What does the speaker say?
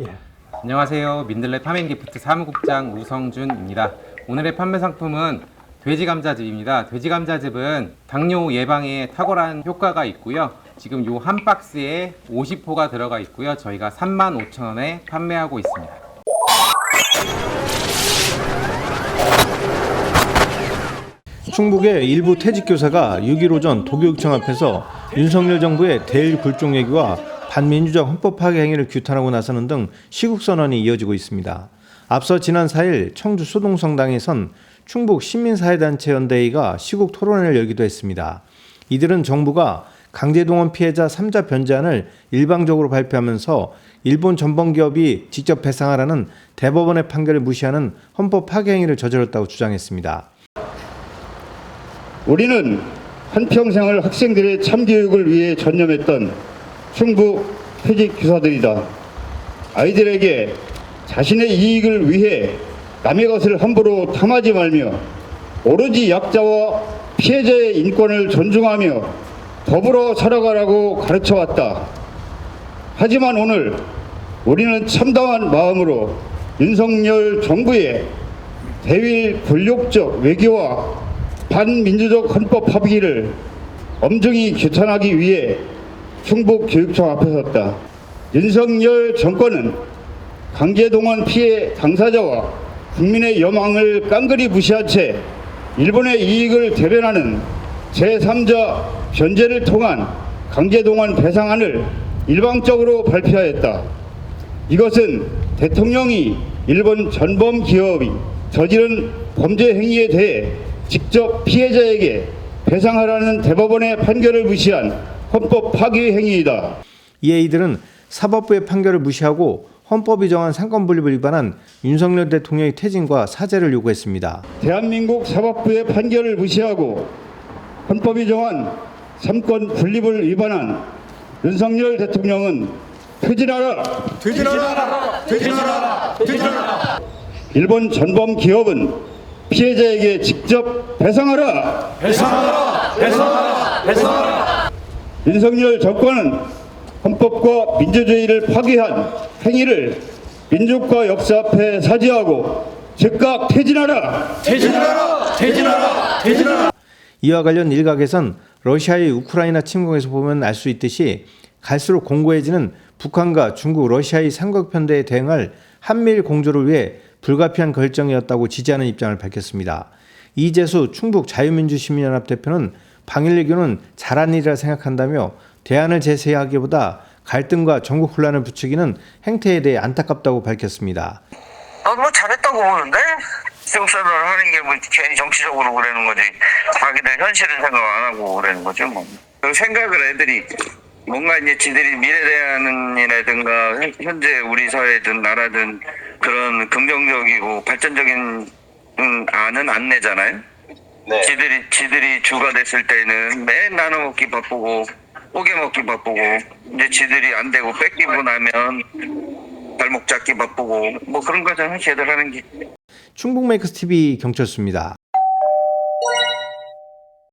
예. 안녕하세요. 민들레 파맨기프트 사무국장 우성준입니다. 오늘의 판매 상품은 돼지 감자즙입니다. 돼지 감자즙은 당뇨 예방에 탁월한 효과가 있고요. 지금 요 한 박스에 50호가 들어가 있고요. 저희가 35,000원에 판매하고 있습니다. 충북의 일부 퇴직교사가 6.15 전 도교육청 앞에서 윤석열 정부의 대일 굴종 얘기와 반민주적 헌법 파괴 행위를 규탄하고 나서는 등 시국 선언이 이어지고 있습니다. 앞서 지난 4일 청주 소동성당에선 충북 시민사회단체 연대회가 시국 토론회를 열기도 했습니다. 이들은 정부가 강제동원 피해자 3자 변제안을 일방적으로 발표하면서 일본 전범기업이 직접 배상하라는 대법원의 판결을 무시하는 헌법 파괴 행위를 저질렀다고 주장했습니다. 우리는 한평생을 학생들의 참교육을 위해 전념했던 충북 퇴직 교사들이다. 아이들에게 자신의 이익을 위해 남의 것을 함부로 탐하지 말며 오로지 약자와 피해자의 인권을 존중하며 더불어 살아가라고 가르쳐 왔다. 하지만 오늘 우리는 참담한 마음으로 윤석열 정부의 대일 권력적 외교와 반민주적 헌법 합의를 엄중히 규탄하기 위해 충북 교육청 앞에 섰다. 윤석열 정권은 강제동원 피해 당사자와 국민의 여망을 깡그리 무시한 채 일본의 이익을 대변하는 제3자 변제를 통한 강제동원 배상안을 일방적으로 발표하였다. 이것은 대통령이 일본 전범 기업이 저지른 범죄 행위에 대해 직접 피해자에게 배상하라는 대법원의 판결을 무시한 헌법 파괴 행위이다. 이에 이들은 사법부의 판결을 무시하고 헌법이 정한 상권분립을 위반한 윤석열 대통령의 퇴진과 사죄를 요구했습니다. 대한민국 사법부의 판결을 무시하고 헌법이 정한 삼권 분립을 위반한 윤석열 대통령은 퇴진하라. 일본 전범 기업은 피해자에게 직접 배상하라. 배상하라. 배상하라. 배상하라. 윤석열 정권은 헌법과 민주주의를 파괴한 행위를 민족과 역사 앞에 사죄하고 즉각 퇴진하라. 이와 관련 일각에선 러시아의 우크라이나 침공에서 보면 알 수 있듯이 갈수록 공고해지는 북한과 중국, 러시아의 삼각 편대에 대응할 한미일 공조를 위해 불가피한 결정이었다고 지지하는 입장을 밝혔습니다. 이재수 충북 자유민주시민연합 대표는 방일 외교는 잘한 일이라 생각한다며 대안을 제시하기보다 갈등과 전국 혼란을 부추기는 행태에 대해 안타깝다고 밝혔습니다. 나도 뭐 잘했다고 보는데 정선을 하는 게 뭐 괜히 정치적으로 그러는 거지 자기들 현실을 생각 안 하고 그러는 거죠 뭐. 그 생각을 애들이 뭔가 이제 지들이 미래대안이라든가 현- 현재 우리 사회든 나라든 그런 긍정적이고 발전적인 음, 안은 안 내잖아요. 지들이 지들이 주가 됐을 때는 맨 나눠 먹기 바쁘고 뽀개 먹기 바쁘고 이제 지들이 안 되고 뺏기고 나면 발목 잡기 바쁘고 뭐 그런 거잖아요. 걔들 하는 게. 충북 메이커스 TV 경철수입니다.